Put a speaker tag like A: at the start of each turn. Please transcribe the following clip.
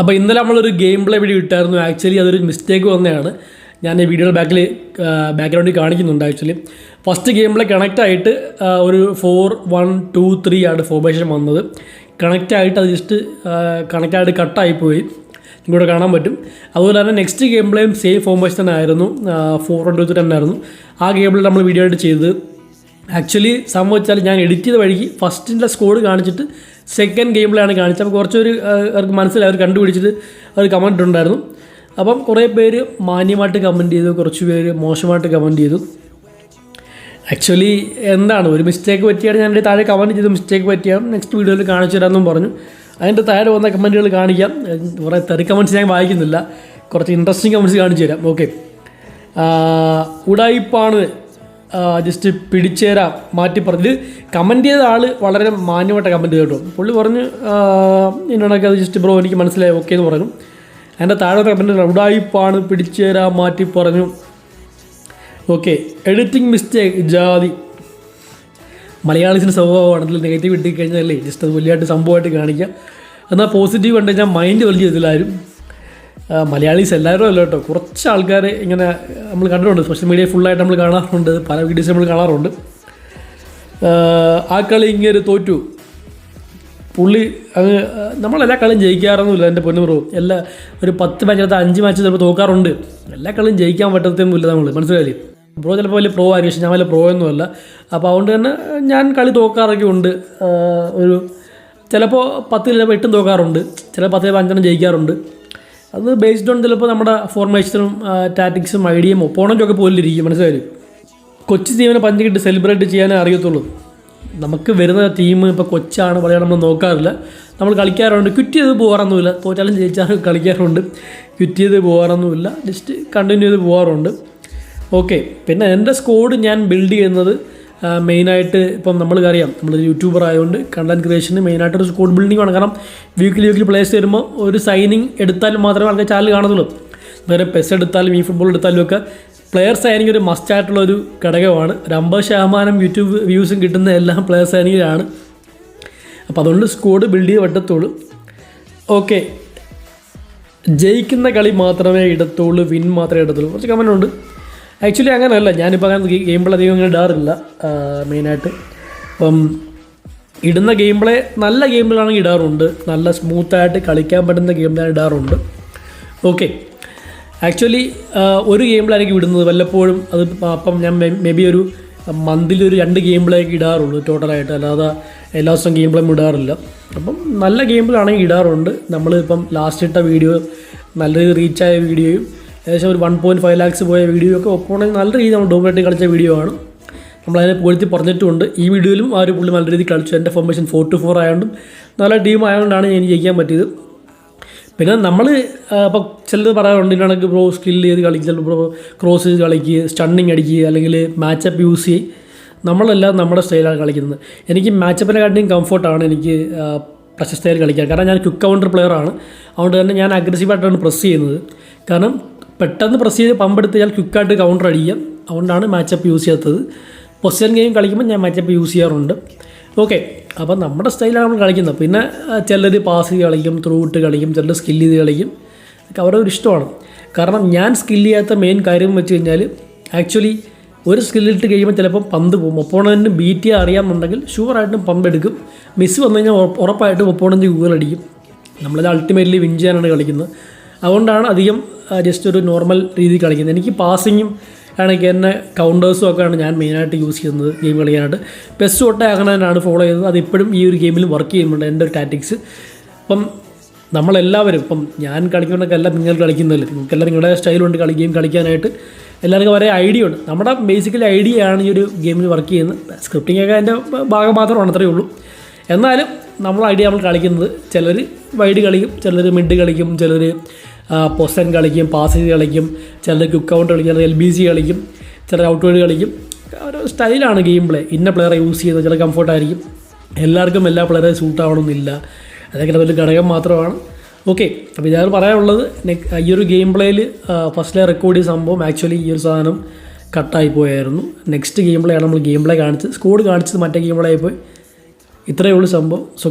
A: അപ്പോൾ ഇന്നലെ നമ്മളൊരു ഗെയിം പ്ലേ വീഡിയോ ഇട്ടായിരുന്നു. ആക്ച്വലി അതൊരു മിസ്റ്റേക്ക് വന്നതാണ് ഞാൻ ഈ വീഡിയോയുടെ ബാക്കിൽ ബാക്ക്ഗ്രൗണ്ടിൽ കാണിക്കുന്നുണ്ട് actually first game play connect ആയിട്ട് ഒരു ഫോർ വൺ ടു ത്രീ ആണ് ഫോർമേഷൻ വന്നത്. കണക്റ്റ് ആയിട്ട് അത് ജസ്റ്റ് കണക്റ്റ് ആയിട്ട് കട്ടായി പോയി. ഇങ്ങോട്ട് കാണാൻ പറ്റും. അതുപോലെ തന്നെ നെക്സ്റ്റ് ഗെയിം പ്ലേയും സെയിം ഫോർമേഷൻ തന്നെ ആയിരുന്നു. ഫോർ വൺ ടു ത്രീ തന്നെ ആയിരുന്നു. ആ പ്ലേ നമ്മൾ വീഡിയോ ആയിട്ട് ചെയ്തത്. ആക്ച്വലി സംഭവിച്ചാൽ ഞാൻ എഡിറ്റ് ചെയ്ത വഴിക്ക് ഫസ്റ്റിന്റെ സ്കോഡ് കാണിച്ചിട്ട് സെക്കൻഡ് ഗെയിം ഗെയിമിലാണ് കാണിച്ചത്. അപ്പോൾ കുറച്ചൊരു അവർക്ക് മനസ്സിലായി. അവർ കണ്ടുപിടിച്ചിട്ട് അവർ കമന്റ് ഉണ്ടായിരുന്നു അപ്പം കുറേ പേര് മാന്യമായിട്ട് കമന്റ് ചെയ്തു. കുറച്ച് പേര് മോശമായിട്ട് കമന്റ് ചെയ്തു. ആക്ച്വലി എന്താണ്? ഒരു മിസ്റ്റേക്ക് പറ്റിയാണ് ഞാൻ എന്റെ താഴെ കമന്റ് ചെയ്ത് മിസ്റ്റേക്ക് പറ്റിയാൽ നെക്സ്റ്റ് വീഡിയോയിൽ കാണിച്ചു തരാമെന്നും പറഞ്ഞു. അതിന്റെ താഴെ വന്ന കമന്റുകൾ കാണിക്കാം. കുറേ തെറി കമന്റ്സ് ഞാൻ വായിക്കുന്നില്ല. കുറച്ച് ഇൻട്രസ്റ്റിംഗ് കമന്റ്സ് കാണിച്ചു തരാം. ഓക്കെ ഉടായിപ്പാണ് ജസ്റ്റ് പിടിച്ചേരാം മാറ്റി പറഞ്ഞു. കമന്റ് ചെയ്ത ആൾ വളരെ മാന്യമായിട്ട് കമന്റ് ചെയ്തു കേട്ടോ. പുള്ളി പറഞ്ഞു എന്നോടൊക്കെ അത് ജസ്റ്റ് ബ്രോ എനിക്ക് മനസ്സിലായി ഓക്കെ എന്ന് പറഞ്ഞു. എന്റെ താഴെ കമന്റ് റൗഡായിപ്പാണ് പിടിച്ചേരാ മാറ്റി പറഞ്ഞു. ഓക്കെ എഡിറ്റിംഗ് മിസ്റ്റേക്ക് ജാതി. മലയാളീസിന്റെ സ്വഭാവമാണ് അതിൽ നെഗറ്റീവ് ഇട്ടിക്കഴിഞ്ഞാൽ അല്ലേ ജസ്റ്റ് അത് വലിയതായിട്ട് സംഭവമായിട്ട് കാണിക്കാം. എന്നാൽ പോസിറ്റീവ് കണ്ടു കഴിഞ്ഞാൽ മൈൻഡ് വലിയ ഇതിലാരും ആ, മലയാളീസ് എല്ലാവരും അല്ല കേട്ടോ. കുറച്ച് ആൾക്കാർ ഇങ്ങനെ നമ്മൾ കണ്ടിട്ടുണ്ട്. സോഷ്യൽ മീഡിയ ഫുള്ളായിട്ട് നമ്മൾ കാണാറുണ്ട്. പല വീഡിയോസ് നമ്മൾ കാണാറുണ്ട്. ആ, കളി ഇങ്ങനെ തോറ്റു. പുള്ളി അങ്ങ് നമ്മളെല്ലാ കളിയും ജയിക്കാറൊന്നുമില്ല എന്റെ പൊന്നു എല്ലാ ഒരു പത്ത് മാച്ചിനകത്ത് അഞ്ച് മാച്ച് ചിലപ്പോൾ തോക്കാറുണ്ട്. എല്ലാ കളിയും ജയിക്കാൻ പറ്റത്തൊന്നുമില്ല നമ്മൾ മനസ്സിലായി ബ്രോ ചിലപ്പോൾ വലിയ പ്രോ ആയിരിക്കും പക്ഷേ ഞാൻ വലിയ പ്രോ ഒന്നുമല്ല. അപ്പോൾ അതുകൊണ്ട് തന്നെ ഞാൻ കളി തോക്കാറൊക്കെ ഉണ്ട്. ഒരു ചിലപ്പോൾ പത്തിൽ ചിലപ്പോൾ എട്ടും തോക്കാറുണ്ട്. ചിലപ്പോൾ പത്തിൽ അഞ്ചെണ്ണം ജയിക്കാറുണ്ട്. അത് ബേസ്ഡ് ഓൺ ചിലപ്പോൾ നമ്മുടെ ഫോർമേഷനും ടാറ്റിക്സും ഐഡിയയും ഒപ്പോണന്റും ഒക്കെ പോലിരിക്കും മനസ്സിലായി കൊച്ചു ടീമിനെ പഞ്ച് സെലിബ്രേറ്റ് ചെയ്യാനേ അറിയത്തുള്ളൂ. നമുക്ക് വരുന്ന ടീം ഇപ്പോൾ കൊച്ചാണ് പറയാൻ നമ്മൾ നോക്കാറില്ല. നമ്മൾ കളിക്കാറുണ്ട്. ക്വിറ്റ് ചെയ്ത് പോകാറൊന്നുമില്ല. തോറ്റാലും ജയിച്ചാലും കളിക്കാറുണ്ട്. ക്വിറ്റ് ചെയ്ത് പോകാറൊന്നുമില്ല. ജസ്റ്റ് കണ്ടിന്യൂ ചെയ്ത് പോകാറുണ്ട്. ഓക്കെ പിന്നെ എന്റെ സ്കോഡ് ഞാൻ ബിൽഡ് ചെയ്യുന്നത് മെയിനായിട്ട് ഇപ്പം നമ്മൾക്കറിയാം നമ്മൾ യൂട്യൂബർ ആയതുകൊണ്ട് കണ്ടന്റ് ക്രിയേഷന് മെയിനായിട്ട് ഒരു സ്കോഡ് ബിൽഡിംഗ് ആണ് കാരണം വീക്കിലി വീക്കിലി പ്ലേസ് വരുമ്പോൾ ഒരു സൈനിങ് എടുത്താൽ മാത്രമേ ആൾക്കാർ ചാനൽ കാണത്തുള്ളൂ. വേറെ പെസ് എടുത്താലും ഈ ഫുട്ബോൾ എടുത്താലും ഒക്കെ പ്ലെയേഴ്സ് ആയിരിക്കും ഒരു മസ്റ്റ് ആയിട്ടുള്ള ഒരു ഘടകമാണ്. ഒരു അമ്പത് ശതമാനം യൂട്യൂബ് വ്യൂസും കിട്ടുന്ന എല്ലാം പ്ലെയേഴ്സ് ആയിരിക്കലാണ് അപ്പോൾ അതുകൊണ്ട് സ്കോഡ് ബിൽഡ് ചെയ്ത് പറ്റത്തുള്ളൂ ഓക്കെ ജയിക്കുന്ന കളി മാത്രമേ ഇടത്തുള്ളൂ വിൻ മാത്രമേ ഇടത്തുള്ളൂ. കുറച്ച് കമന്റ് ഉണ്ട്. ആക്ച്വലി അങ്ങനെയല്ല. ഞാനിപ്പോൾ അങ്ങനെ ഗെയിം പ്ലേ അധികം അങ്ങനെ ഇടാറില്ല. മെയിനായിട്ട്. അപ്പം ഇടുന്ന ഗെയിം പ്ലേ നല്ല ആണെങ്കിൽ ഇടാറുണ്ട്. നല്ല സ്മൂത്തായിട്ട് കളിക്കാൻ പറ്റുന്ന ഗെയിമിലാണ് ഇടാറുണ്ട്. ഓക്കെ ആക്ച്വലി ഒരു ഗെയിമിലായിരിക്കും ഇടുന്നത്. വല്ലപ്പോഴും അത് അപ്പം ഞാൻ മേ ബി ഒരു മന്തിൽ ഒരു രണ്ട് ഗെയിമിലേക്ക് ഇടാറുള്ളൂ ടോട്ടലായിട്ട് അല്ലാതെ എല്ലാ ദിവസവും ഗെയിം പ്ലേ ഇടാറില്ല. അപ്പം നല്ല ഗെയിമിലാണെങ്കിൽ ഇടാറുണ്ട്. നമ്മളിപ്പം ലാസ്റ്റ് ഇട്ട വീഡിയോ നല്ല റീച്ചായ വീഡിയോയും ഏകദേശം ഒരു വൺ പോയിന്റ് ഫൈവ് ലാക്സ് പോയ വീഡിയോ ഒക്കെ ഒപ്പോണെങ്കിൽ നല്ല രീതിയിൽ നമ്മൾ ഡോമിനേറ്റ് കളിച്ച വീഡിയോ ആണ്. നമ്മളതിനെ പുകഴ്ത്തി പറഞ്ഞിട്ടുണ്ട്. ഈ വീഡിയോയിലും ആ ഒരു പുള്ളി നല്ല രീതിയിൽ കളിച്ചു. എന്റെ ഫോർമേഷൻ ഫോർ ടു ഫോർ ആയതുകൊണ്ടും നല്ല ടീം ആയതുകൊണ്ടാണ് ഞാൻ ജയിക്കാൻ പറ്റിയത്. പിന്നെ നമ്മൾ ഇപ്പോൾ ചിലത് പറയാറുണ്ട് ഇതിനാണെങ്കിൽ ബ്രോ സ്കിൽ ചെയ്ത് കളിക്കുക ചിലപ്പോൾ ബ്രോ ക്രോസ് ചെയ്ത് കളിക്കുക സ്റ്റണ്ണിങ് അടിക്കുക അല്ലെങ്കിൽ മാച്ചപ്പ് യൂസ് ചെയ്യുക നമ്മളെല്ലാം നമ്മുടെ സ്റ്റൈലാണ് കളിക്കുന്നത്. എനിക്ക് മാച്ചപ്പിനെ കാട്ടിയും കംഫർട്ടാണ് എനിക്ക് പ്രശസ്തയിൽ കളിക്കാൻ. കാരണം ഞാൻ ക്വിക്ക് കൗണ്ടർ പ്ലെയറാണ് അതുകൊണ്ട് തന്നെ ഞാൻ അഗ്രസീവായിട്ടാണ് പ്രസ് ചെയ്യുന്നത്. കാരണം പെട്ടെന്ന് പ്രസ് ചെയ്ത് പമ്പെടുത്ത് ഞാൻ ക്വിക്കായിട്ട് കൗണ്ടർ അടിക്കാം അതുകൊണ്ടാണ് മാച്ചപ്പ് യൂസ് ചെയ്യാത്തത്. പൊസിഷൻ ഗെയിം കളിക്കുമ്പോൾ ഞാൻ മാച്ചപ്പ് യൂസ് ചെയ്യാറുണ്ട്. ഓക്കെ അപ്പോൾ നമ്മുടെ സ്റ്റൈലാണ് നമ്മൾ കളിക്കുന്നത്. പിന്നെ ചിലർ പാസ് കളിക്കും ത്രൂ ഇട്ട് കളിക്കും ചിലർ സ്കിൽ ചെയ്ത് കളിക്കും. അതൊക്കെ അവരുടെ ഒരു ഇഷ്ടമാണ്. കാരണം ഞാൻ സ്കിൽ ചെയ്യാത്ത മെയിൻ കാര്യം വെച്ച് കഴിഞ്ഞാൽ ആക്ച്വലി ഒരു സ്കില്ലിട്ട് കഴിയുമ്പോൾ ചിലപ്പോൾ പന്ത് പോകും. ഒപ്പോണന്റിന് ബീറ്റ് ചെയ്യാൻ അറിയാമെന്നുണ്ടെങ്കിൽ ഷുവറായിട്ടും പമ്പ് എടുക്കും. മിസ് വന്നു കഴിഞ്ഞാൽ ഉറ- ഉറപ്പായിട്ടും ഒപ്പോണന്റ് ഗൂഗിൾ അടിക്കും. നമ്മളത് അൾട്ടിമേറ്റ്ലി വിൻ ചെയ്യാനാണ് കളിക്കുന്നത്. അതുകൊണ്ടാണ് അധികം ജസ്റ്റ് ഒരു നോർമൽ രീതി കളിക്കുന്നത്. എനിക്ക് പാസിങ്ങും ആണെങ്കിൽ എന്നെ കൗണ്ടേഴ്സും ഒക്കെയാണ് ഞാൻ മെയിനായിട്ട് യൂസ് ചെയ്യുന്നത് ഗെയിം കളിക്കാനായിട്ട്. പെസ് തൊട്ടേ അങ്ങനെ ഫോളോ ചെയ്യുന്നത് അത് ഇപ്പോഴും ഈ ഒരു ഗെയിമിൽ വർക്ക് ചെയ്യുന്നുണ്ട് എന്റെ ഒരു ടാറ്റിക്സ് അപ്പം നമ്മളെല്ലാവരും ഇപ്പം ഞാൻ കളിക്കുന്നതൊക്കെ എല്ലാം നിങ്ങൾ കളിക്കുന്നില്ല നിങ്ങൾക്കെല്ലാം നിങ്ങളുടെ സ്റ്റൈലുണ്ട് കളി ഗെയിം കളിക്കാനായിട്ട് എല്ലാവർക്കും വരെ ഐഡിയ ഉണ്ട്. നമ്മുടെ ബേസിക്കലി ഐഡിയ ആണ് ഈ ഒരു ഗെയിമിൽ വർക്ക് ചെയ്യുന്നത്. സ്ക്രിപ്റ്റിംഗ് ഒക്കെ അതിന്റെ ഭാഗം മാത്രമാണ് അത്രയേ ഉള്ളൂ. എന്നാലും നമ്മൾ ഐഡിയ നമ്മൾ കളിക്കുന്നത്. ചിലർ വൈഡ് കളിക്കും ചിലർ മിഡ് കളിക്കും ചിലർ പൊസൻ കളിക്കും പാസ് ചെയ്ത് കളിക്കും ചിലർ ക്വിക്ക് ഔട്ട് കളിക്കും ചിലർ എൽ ബി സി കളിക്കും ചിലർ ഔട്ട് വേഡ് കളിക്കും. ഒരു സ്റ്റൈലാണ് ഗെയിം പ്ലേ ഇന്ന പ്ലെയറെ യൂസ് ചെയ്യുന്നത് ചില കംഫർട്ടായിരിക്കും എല്ലാവർക്കും എല്ലാ പ്ലെയറെ സൂട്ട് ആവണമെന്നില്ല. അതൊക്കെ വലിയ ഘടകം മാത്രമാണ്. ഓക്കെ അപ്പോൾ ഞാൻ പറയാനുള്ളത്. ഈ ഒരു ഗെയിം പ്ലേയിൽ ഫസ്റ്റിലെ റെക്കോർഡ് ചെയ്ത സംഭവം ആക്ച്വലി ഈ ഒരു സാധനം കട്ടായി പോയായിരുന്നു. നെക്സ്റ്റ് ഗെയിം പ്ലേ ആണ് നമ്മൾ ഗെയിം പ്ലേ കാണിച്ചത്. സ്കോഡ് കാണിച്ചത് മറ്റേ ഗെയിം പ്ലേ ആയിപ്പോയി ഇത്രയേ ഉള്ളൂ സംഭവം. സോ